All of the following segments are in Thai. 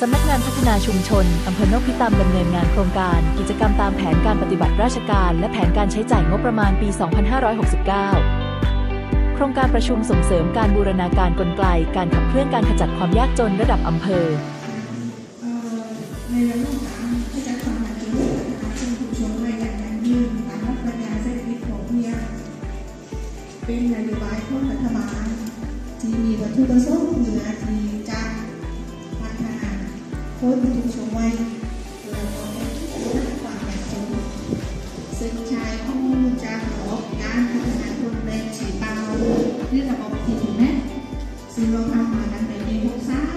สำนักงานพัฒนาชุมชน อำเภอนพิตามดำเนินงานโครงการ กิจกรรมตามแผนการปฏิบัติราชการ และแผนการใช้จ่ายงบประมาณปี 2569 โครงการประชุมส่งเสริมการบูรณาการกลไก การขับเคลื่อนการขจัดความยากจนระดับอำเภอเอ่อในรื่องของการขจัดความขัดแย้งนะคะซึ่งผู้ชมรายการยังยืนตามรัฐบาลเศรษฐกิจพอเพียงเป็นนโยบายของรัฐบาลที่มีวัตถุประสงค์เพื่อ หรือระบบทีถูกไหมซึ่งเราทำมาตั้งแต่ปี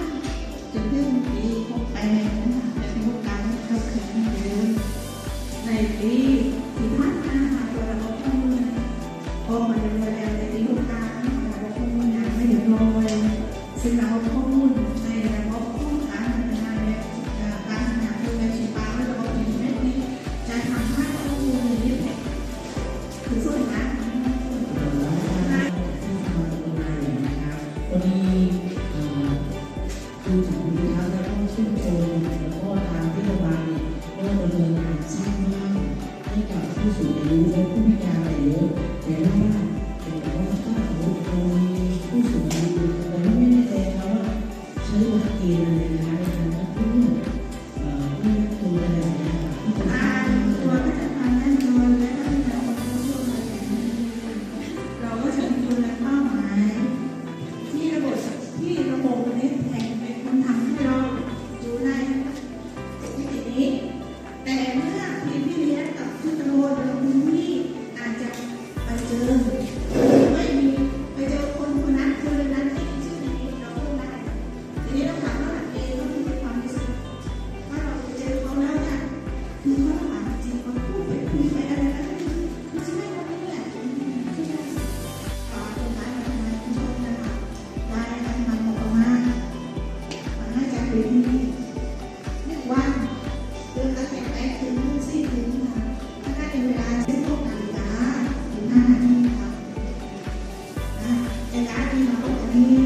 63จนถึงปี68นะคะและปี69เข้าถึงเดิมในปีที่ผ่านมาค่ะตัวระบบข้อมูลออกมาเรียบร้อยแล้วในปี69ระบบข้อมูลยังไม่เรียบร้อยซึ่งระบบข้อมูลในระบบข้องการพัฒนาเนี่ยเอ่อการพัฒนาคือในชีปาและระบบอินเทอร์เน็ตนี้จะทำให้ข้อมูลนี้คือส่วนมาก ยนานการสร้างบ้านให้กับผู้สูงอายุและผู้พิการหลายอะแต่ละบ้านแต่ว่าถ้าสมมติเรามีผู้สูงอายุแต่ไม่แน่ใจนะว่าใช้หลักเกณฑ์อะไรนะ you. mm.